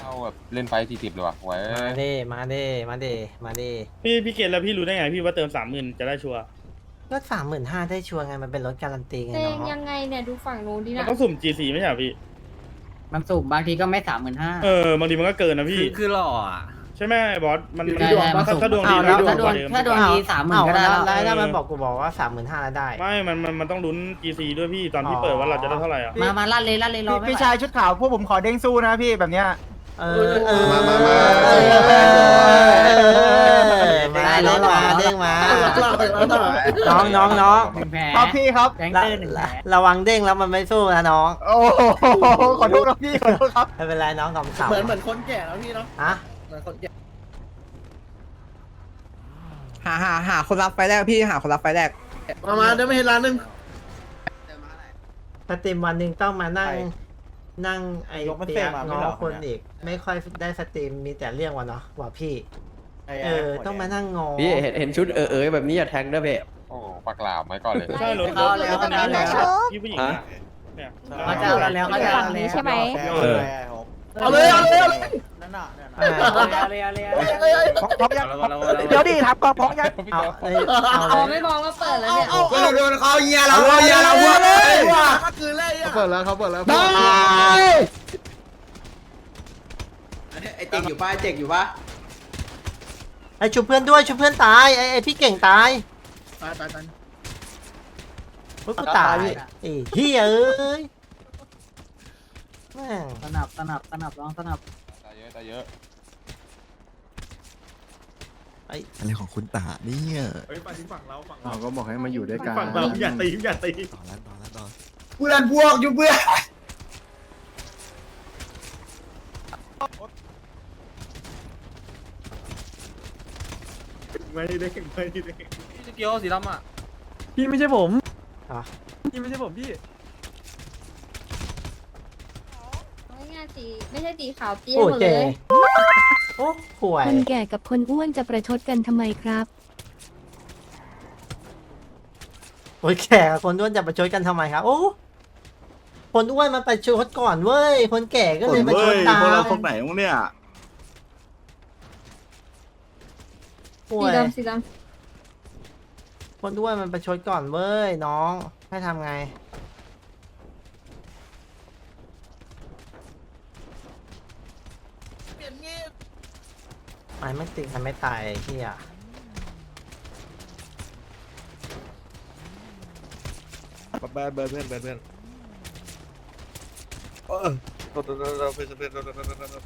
เอาแบบเล่นไฟสี่สิบเลยว่ะไว้มาดิมาดิมาดิมาดิพี่พี่เกณฑ์แล้วพี่รู้ได้ไงพี่ว่าเติมสามหมื่นจะได้ชัวร์รถสามหมื่นห้าได้ชัวร์ไงมันเป็นรถการันตีไงเตงเนาะยังไงเนี่ยดูฝั่งนู้นดิมันนะต้องสุ่ม G4 ไม่ใช่เหรอพี่ มันสูบบางทีก็ไม่สามหมื่นห้าเออบางทีมันก็เกินนะพี่ คือคือหล่ออะ ใช่ไหมบอสมันมันใช่ใช่มันสุ่มถ้าดวงดีอ้าวมันแล้วก็ถ้าดวงเดิมถ้าดวงดีสามหมื่นก็ได้อ้าวแล้ว แล้วแล้วมันบอกกูบอกว่าสามหมื่นห้าแล้วได้ ไม่มันมันมันต้องลุ้น G4 ด้วยพี่ตอนที่อ๋อเปิดว่าเราจะได้เท่าไหร่อะ มา มาลั่นเลยลั่นเลยรอพี่ไม่พี่ไหวชายชุดขาวพวกผมขอเด้งสู้นะพี่แบบเนี้ยเออเออมามามา เออเออมาเด้งมาเด้งมาน้องน้องน้องหนึ่งแผลครับพี่ครับแก๊งเตอร์หนึ่งแผลระวังเด้งแล้วมันไม่สู้นะน้องโอ้โหขอโทษครับพี่ขอโทษครับไม่เป็นไรน้องขำๆเหมือนเหมือนคนแก่แล้วพี่เนาะฮะเหมือนคนแก่หาหาหาคนรับไฟแรกพี่หาคนรับไฟแรกมามาเดี๋ยวไม่เห็นร้านหนึงสตรีมวันหนึ่งต้องมานั่งใช่นั่งไอ้ยกมันเตียเตะมาไม่ง้อเหรอคนเนี่ย อีก ไม่ค่อยได้สตรีมมีแต่เรื่องวะเนาะว่าพี่ เออ ต้องมานั่งงอพี่เห็นเห็นชุดเออเออแบบนี้อย่าแทงด้วยเพ่ โอ้ปากหลามไว้ก่อนเลย ใช่รถรเขาถแล้วเขาแล้วแล้ว พี่ผู้หญิงอะเนี่ย เขาจะเอาเราแล้วเขาจะเอาเราแล้วใช่ไหม เออ เอาเลยเอาเลยเอาเลย นั่นน่ะนั่นอ่าเอาเลยเอาเลยเอาเลยพร้อมพร้อมยังเดี๋ยวดิครับกองพร้อมยังเอาเอ้ยเอาอ๋อเลไม่ยมองว่าเปิดแล้วเนี่ยก็โดนเขาเยียเราเยียเราวัวเลยว่ะก็คือเลยอะเปิดแล้วเขาเปิดแล้วได้ไอเจ็กอยู่ป้าเจ็กอยู่ป้าไอ้ชุบเพื่อนด้วยชุบเพื่อนตายไอ้ไอ้พี่เก่งตายไปไปไปเฮ้ยกูตายไอ้เฮียเอ้ยแม่งสนับสนับสนับร้องสนับ ตายเยอะตายเยอะอะไรของคุณตาเนี่ยเฮ้ยไปที่ฝั่งเราฝั่งเราก็บอกให้มาอยู่ด้วยกันฝั่งเราอย่าตีอย่าตีต่อแล้วต่อแล้วต่อเพื่อนพวกอยู่เพื่อนไม่ได้ไม่ได้พี่เกียวสีดำอะพี่ไม่ใช่ผมอะพี่ไม่ใช่ผมพี่ ง่ายๆ สีไม่ใช่สีขาวเตี้ยโอ้หมดเจเลยโอ้ห่วย คนแก่กับคนอ้วนจะประชดกันทำไมครับ โอ้ยแก่กับคนอ้วนจะประชดกันทำไมครับ โอ้คนอ้วนมันประชดก่อนเว้ย คนแก่ก็เลยประชดตามพวกเราพวกไหนพวกเนี่ยห่สีวยดำสีดคนอ้วนมันประชดก่อนเว้ยน้อง ให้ทำไง ไม่ไม่ติดมันไม่ตายไอ้เฮียแบนเบิร์นเพื่อนเบิร์นเพื่อนเออเราเราเราเพื่อนเพื่อนเราเราเราเรา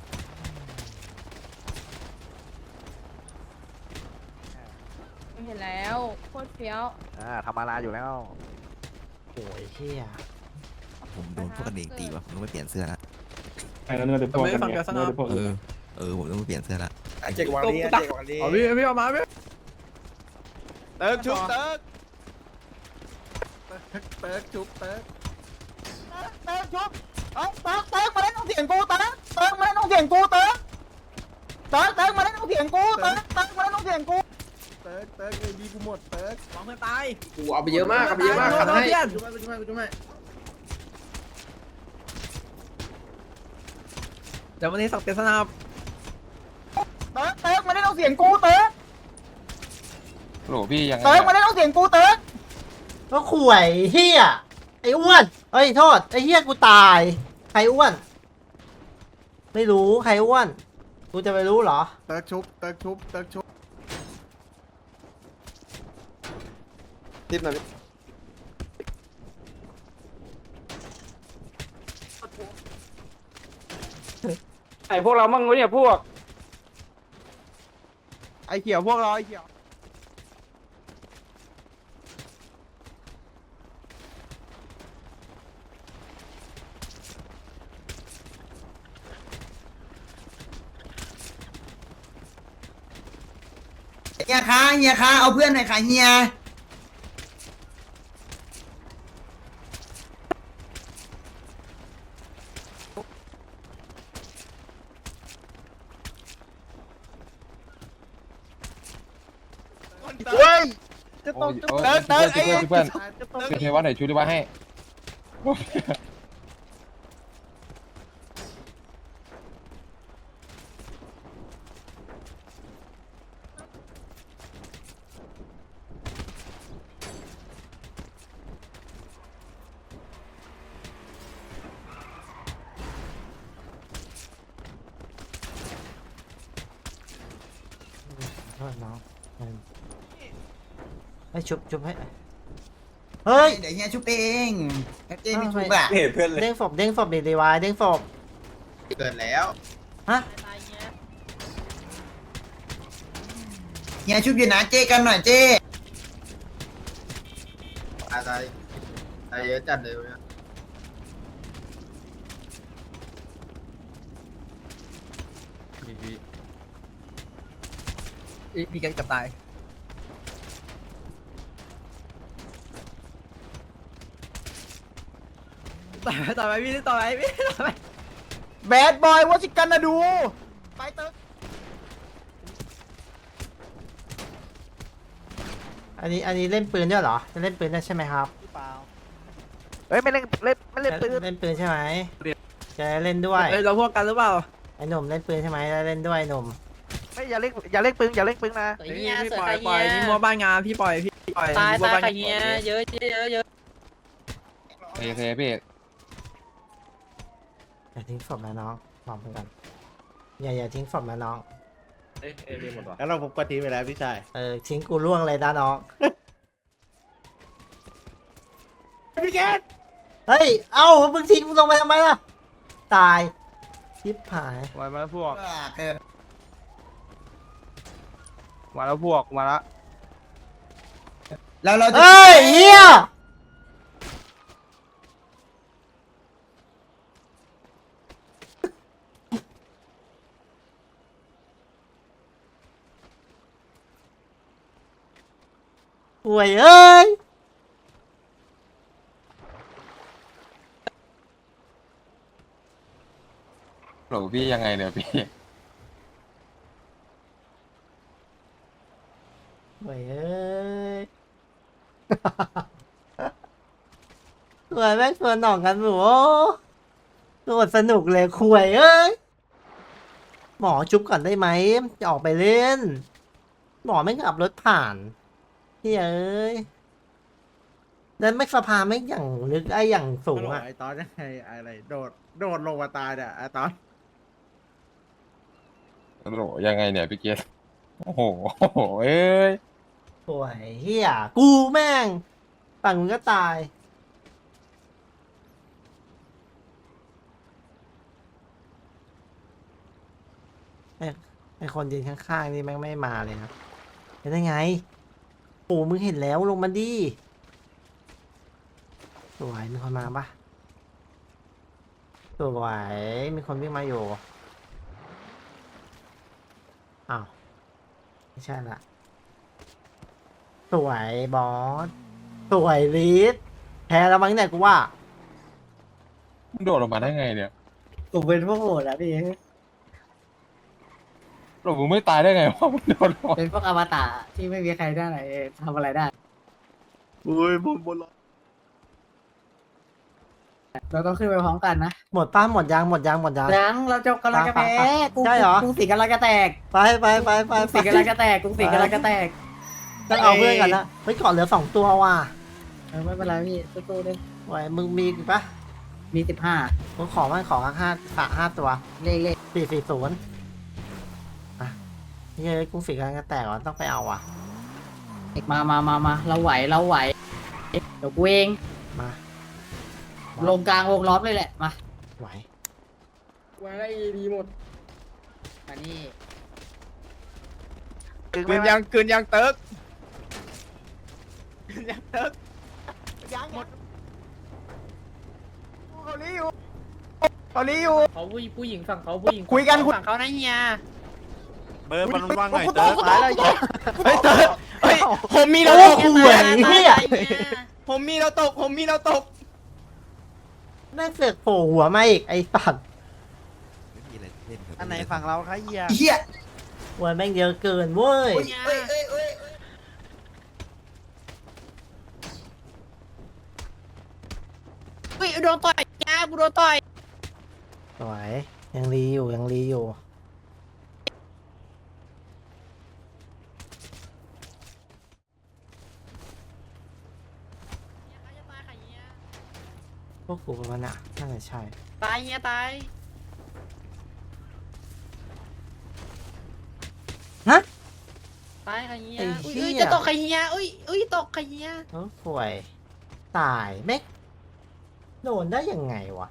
ำเห็นแล้วโคตรเฟี้ยวอ่าทำมาลาอยู่แล้วโอ้ยเฮียผมโดนพวกกันเองตีว่ะผมต้องไปเปลี่ยนเสื้อละไอ้นั่นเดี๋ยวพวกกันเนี่ยเดี๋ยวพวกเออ เออผมต้องไปเปลี่ยนเสื้อละเจ็กวารีเจ็กวารีเอาพี่พี่เอามาพี่เติร์กชุบเติร์กเติร์กชุบเติร์กเติร์กชุบเอ้ยเติร์กเติร์กมาเล่นต้องเสียงกูเติร์กเติร์กมาเล่นต้องเสียงกูเติร์กเติร์กเติร์กมาเล่นต้องเสียงกูเติร์กเติร์กมาเล่นต้องเสียงกูเติร์กเติร์กเอ้ยดีกูหมดเติร์กสองเพื่อนตายกูเอาไปเยอะมากเอาไปเยอะมากขัดให้เพื่อนชุบให้ชุบให้ชุบให้เดี๋ยววันนี้สักเตะสนับ เติร์กเติร์กมาเล่นต้องเสียงกูเติร์กโหลพี่ยังไงเติร์กมาเล่นต้องเสียงกูเติร์กก็ข่วยเฮียไอ้อ้วนเอ้ยโทษไอ้เฮียกูตาย ใครอ้วน ไม่รู้ใครอ้วน กูจะไปรู้เหรอ เติร์กชุบเติร์กชุบเติร์กชุบติดหน่อยไอ้พวกเรามั่งวะเนี่ยพวก ไอเขียวพวกเราไอเขียวเฮียคะเฮียคะเอาเพื่อนหน่อยค่ะเฮีย ช่วยเพื่อนช่วยเพื่อนช่วยเทวะหน่อยช่วยเทวะให้โทษน้องไอ้ชุบชุบให้ เฮ้ย เดี๋ยวเฮียชุบเองเจ๊ไม่ไม่ชุชุบบอะอะเห็นเพื่อนเลย เด้งศพเด้งศพเด็ดดีวายเด้งศพเกิดแล้วฮะเฮียชุบอยู่นะเจ๊กันหน่อยเจ๊อะไรอะไรเยอะจัดเลยเนี่ยพี่กันกับตาย ต่อไปต่อไปพี่ต่อไปพี่ต่อไปแบดบอยวอชิกันนะดู ไปเติร์อันนี้อันนี้เล่นปืนด้วยเหรอจะเล่นปืนได้ใช่ไหมครับเฮ้ยไม่เล่นเล่นไม่เล่นปืนเล่นปืนใช่ไหมจะเล่นด้วยเอ้ยเราพวกกันหรือเปล่าไอ้หนุ่มเล่นปืนใช่ไหมจะเล่นด้วยไอ้หนุ่มไม่อย่าเล่นอย่าเล่นปืนอย่าเล่นปืนนะพี่พี่ปล่อยปล่อยนี่มัวบ้านงานพี่ปล่อยพี่ปล่อยตายมัวตายบ้านใครงานเงี้ยเยอะเยอะเยอะเทเทพี่ อย่าทิ้งศพนะน้องบอกมึงกันอย่าอย่าทิ้งศพนะน้อง เอ้ยเอ้ยเรียนหมดวะแล้วเราผมกดทีไปแล้วพี่ชายเออทิ้งกูล่วงเลยนะน้อง พี่แกเฮ้ย เอ้ามึงทิ้งกูลงไปทำไมล่ะ ตายชิบหาย มาแล้วพวกเออมาแล้วพวก มาละ แล้วเราจะเฮ้ยเฮีย ห่วยเอ้ยโหลพี่ยังไงเนี่ยพี่ห่วยเอ้ยห่วยแม่งชวนหน่องกันหมูโคตรสนุกเลยข่วยเอ้ย หมอจุ๊บก่อนได้ไหมจะออกไปเล่น หมอไม่ขับรถผ่าน เฮ้ยเอ้ยเดินไม่สะพานไม่อย่างลึกไอ้อย่างสูงอะไอ้ตอนยังไงอะไร โดดโดดลงมาตายเนี่ยไอ้ตอนโหลยังไงเนี่ยพี่เกศโอ้โหโอ้โหเอ้ยโอ้ยเฮียกูแม่งฝั่งมึงก็ตาย ไอ้ไอ้คนยืนข้างๆนี่แม่งไม่มาเลยนะเป็นได้ไง โอ้มึงเห็นแล้วลงมาดิสวยมีคนมาปะสวยมีคนวิ่งมาอยู่อ้าวไม่ใช่ละสวยบอสสวยลีดแพ้แล้วมั้งเนี่ยกูว่ามึงโดดลงมาได้ไงเนี่ยกูเป็นพวกโหดอะพี่โหลมึงไม่ตายได้ไงวะมึงโดดลงมาเป็นพวกอวตารที่ไม่มีใครได้อะไรทำอะไรได้อุ้ยบนบนเราต้องขึ้นไปพร้อมกันนะหมดป้าหมดยางหมดยางหมดยาง ยังเราจะกำลังจะแพ้กูใช่เหรอกูสีกำลังจะแตกไปไปไปไปกูไปสีกำลังจะแตกกูสีกำลังจะแตกต้องเอาเพื่อนกันนะเฮ้ยก่อนเหลือสองตัวว่ะเออไม่เป็นไรพี่สู้ๆเลยไว้มึงมีอีกปะมีสิบห้ามึงขอมันขอห้าห้าสามห้าตัวเลขเลขสี่สี่ศูนย์อะ เฮ้ยกูฝีกันก็แตกว่ะต้องไปเอาว่ะมามามามาเราไหวเราไหวเดี๋ยวกูเองมาลงกลางวงล้อมเลยแหละมาไหวมาได้ดีหมดอันนี้คืนยังคืนยังเติร์กยังหมดเขาลีอยู่เขาลีอยู่เขาผู้ผู้หญิงฝั่งเขาผู้หญิงคุยกันคุยฝั่งเขานะเฮีย เบิร์ดมันว่างไงกูเติร์ดตายแล้วเฮ้ยเติร์กเฮ้ยผมมีเราโอ้ตกข่วยเฮียผมมีเราตก ผมมีเราตกแม่งเสือกโผล่หัวมาอีกไอ้สัตว์ไม่มีอะไรเล่นครับอันไหนฝั่งเราคะเฮียเฮียหัวแม่งเยอะเกินเว้ยเอ้ยเอ้ยเอ้ยเฮ้ยโดนต่อยยากูโดนต่อยสวยยังรีอยู่ยังรีอยู่ พวกกูประมาณน่ะน่าจะใช่ ตายเฮียตายฮะายใครเฮียไอ้อุ้ยเหี้อุ้ยยจะตกใครเฮียอุ้ยอุ้ยตกใครเฮียโอ้ป่วย ตายแม็กโดนได้ยังไงวะ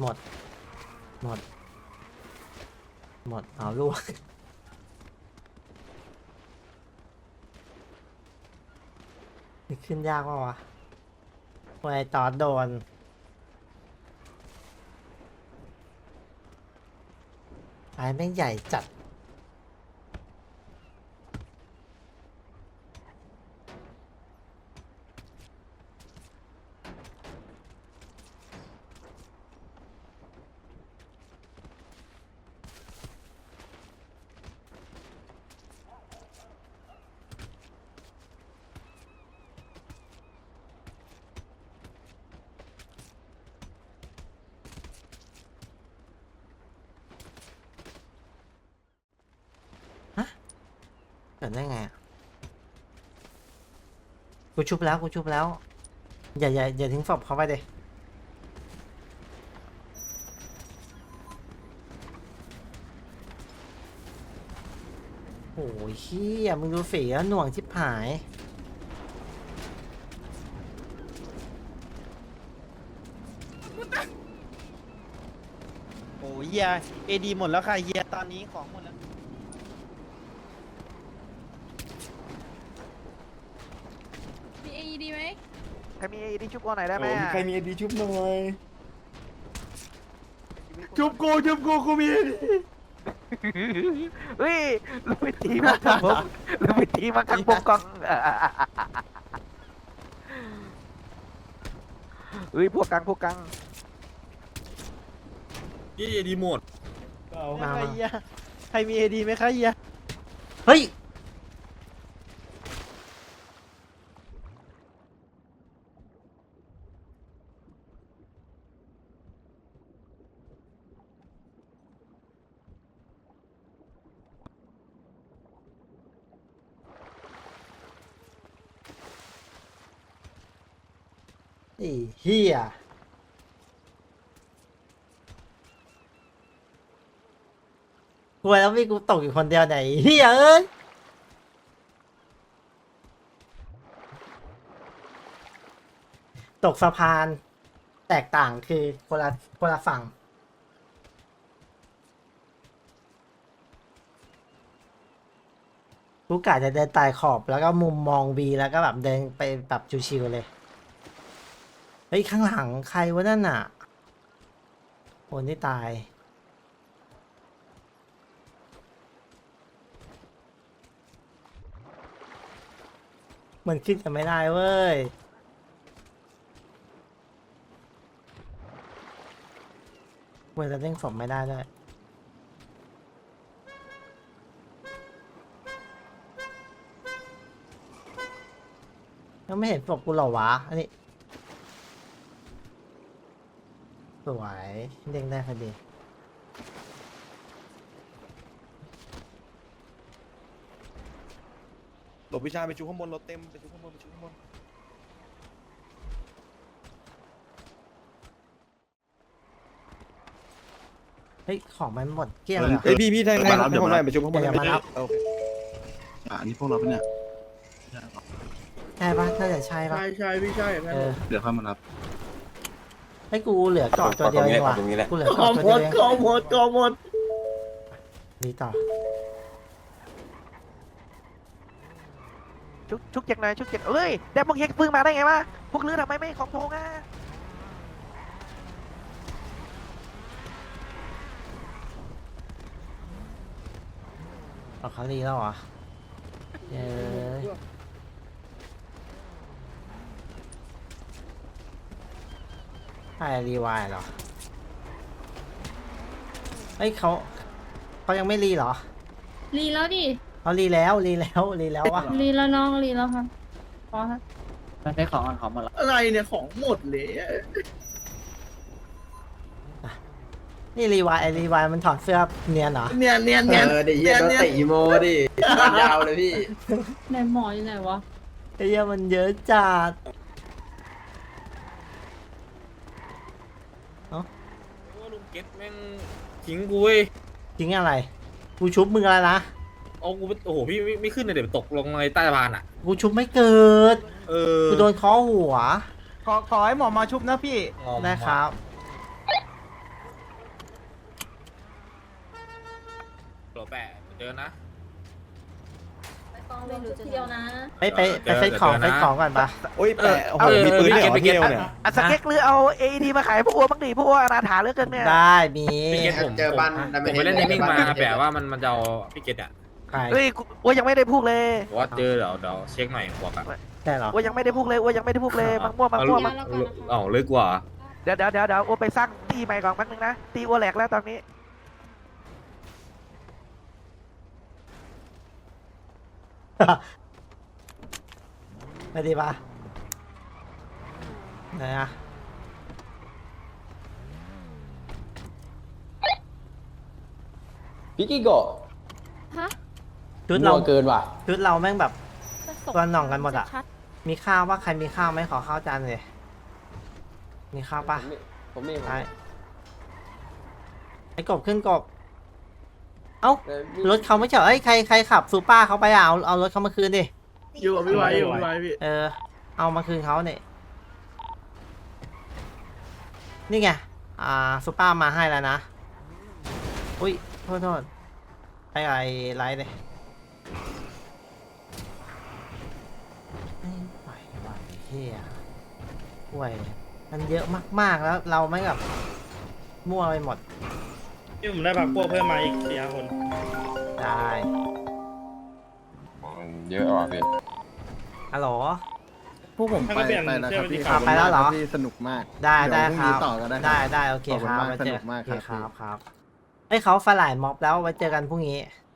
หมด หมด หมด เอาลูกนี่ขึ้นยากปะวะป่วยตอโดน ไอ้แม่งใหญ่จัด เกิดได้ไงอะกูชุบแล้วกูชุบแล้ว อย่าอย่าอย่าทิ้งศพเขาไปเดยโอ้ยเฮียมึงดูฝีแล้วหน่วงชิบหายโอ้ยเฮียเอดีหมดแล้วค่ะเฮียตอนนี้ของหมดแล้ว มีเอ ดีไหมใครมีเอดีชุบก่อนหน่อยได้ไหมใครมีไอดีชุบหน่อยชุบกูชุบกูกูมีเฮ้ยเราไปตีมันกับผมเราไปตีมันกับผมก่อนเฮ้ยพวกกังพวกกังพี่ดีหมดมาใครมาเฮียใครมีเอดีไหมคะเฮีย ไอ้เฮียกูแล้วมีกูตกอยู่คนเดียวไหนเฮียเอ้ยตกสะพานแตกต่างคือคนละคนละฝั่ง กูกะจะเดินไต่ขอบแล้วก็มุมมองวีแล้วก็แบบเดินไปแบบชิวๆเลย เฮ้ยข้างหลังใครวะนั่นน่ะคนที่ตาย มันขึ้นจะไม่ได้เว้ยเวลาเร่งศพไม่ได้ด้วยยังไม่เห็นศพกูเหรอวะ อันนี้ ส วยเด้งได้พอดี หลบวิชาไปชุบข้างบนรถเต็มไปชุบข้างบนไปชุบข้างบนเฮ้ย ของมันหมดเกลี้ยงเลยเหรอเอ้ยพี่พี่แทงแทงให้ผมหน่อยไปชุบข้างบนเดี๋ยวมารับ โอเคอ่านี่พวกเราปะเนี่ย ใช่ปะน่าจะใช่ปะใช่ใช่พี่ใช่เออ เดี๋ยวเข้ามารับ ให้กูเหลือเกาะตัวเดียวเองว่ะตรงนี้แหละ กูเหลือเกาะตัวเดียวเองกอหมดกอหมดดีต่อชุกชุกเจ็กหน่อยชุกเจ็กเอ้ยแต่พวกเฮกพึ่งมาได้ไงวะพวกลือทำไมไม่ของโทงอะเอาเขาดีแล้วเหรอเย้ย ใช่รีวายเหรอเฮ้ยเขาเขายังไม่รีเหรอรีแล้วดิ เขารีแล้วรีแล้วรีแล้ววะรีแล้วน้องรีแล้วค่ะพอค่ะมันได้ของกันของหมดแล้วอะไรเนี่ยของหมดเลยนี่รีวายไอรีวายมันถอดเสื้อเนียนเหรอเนียนเนียนเอเนียนอเดี๋ยวเฮียโดนเตะอีโมดิยาวเลยพี่ไหนหมออยู่ไหนวะ ไอ้เหี้ยมันเยอะจัด เก็ตแม่งทิ้งกูเว้ยจริงอะไร กูชุบมึงแล้วนะ เอากูโอ้โหพี่ไม่ไม่ขึ้นเลยเดี๋ยวตกลงในใต้สะพานอะ กูชุบไม่เกิด เออกูโดนเคอหัว ขอขอให้หมอมาชุบนะพี่ งอมได้ครับโหลแปะเจอนะ ต้องเล่นดูทีเดียวนะไปไปไปเซ็ตของเดี๋ยวนะเซ็ตของก่อนปะโอ้ยแปะโอ้โหเออมีปืนด้วยเหรอพี่เกตเที่ยวเนี่ยอะสเก็ตหรือเอาเอดีมาขายพวกอ้วนบ้างดิพวกอ้วนอนาถาเหลือเกินเนี่ยได้มีพี่เกตผมเจอบ้านผมผมไปเล่นเทมมิ่งมาแปะว่ามันมันจะเอาพี่เกตอะใครเฮ้ยกูอ้วนยังไม่ได้พูดเลยบอกว่าเจอเดี๋ยวเดี๋ยวเช็คหน่อยบอกอะได้เหรออ้วนยังไม่ได้พูดเลยอ้วนยังไม่ได้พูดเลยมังม่วงมังม่วงมังแล้วก่อนนะคะเอ้าเลิกกว่าเดี๋ยวเดี๋ยวเดี๋ยวเดี๋ยวอ้วนไปสร้างตีใหม่ก่อนแป๊บนึงนะตีอ้วนแหลกแล้วตอนนี้ ไปดีปะไหนอะพี่กิโกะฮะชุดเราเกินว่ะ ชุดเราแม่งแบบจะส่ตัวหน่องกันหมดอะ ชัดมีข้าวว่าใครมีข้าวไหมขอข้าวจานเลยมีข้าวปะผมไม่ไปไอ้กบขึ้นกบ เอ้า รถเขาไม่ใช่เหรอเอ้ยใครใครขับซูเปอร์เขาไปอะเอาเอารถเขามาคืนดิ อยู่กับพี่ไว้อยู่พี่ไว้พี่เออ เอามาคืนเขาเนี่ย นี่ไง อ่าซูเปอร์มาให้แล้วนะ อุ้ย โทษโทษไอ้ไอ้ไลท์เลยไม่ไหวไหวเฮียห่วย มันเยอะมาก ๆ แล้วเราไม่แบบมั่วไปหมด พี่ผมได้พักพวกเพิ่มมาอีกสี่ห้าคน ได้มันเยอะว่ะพี่ฮัลโหล พวกผมไปไปแล้วครับพี่อะไปแล้วเหรอสนุกมากได้ได้เดี๋ยวพรุ่งนี้ครับต่อก็ได้ครับ ได้ได้โอเคขอบคุคณรับมากไว้เจอสนุกมากโอเคครับครับครับ เอ้ยเขาฝลายม็อบแล้วไว้เจอกันพรุ่งนี้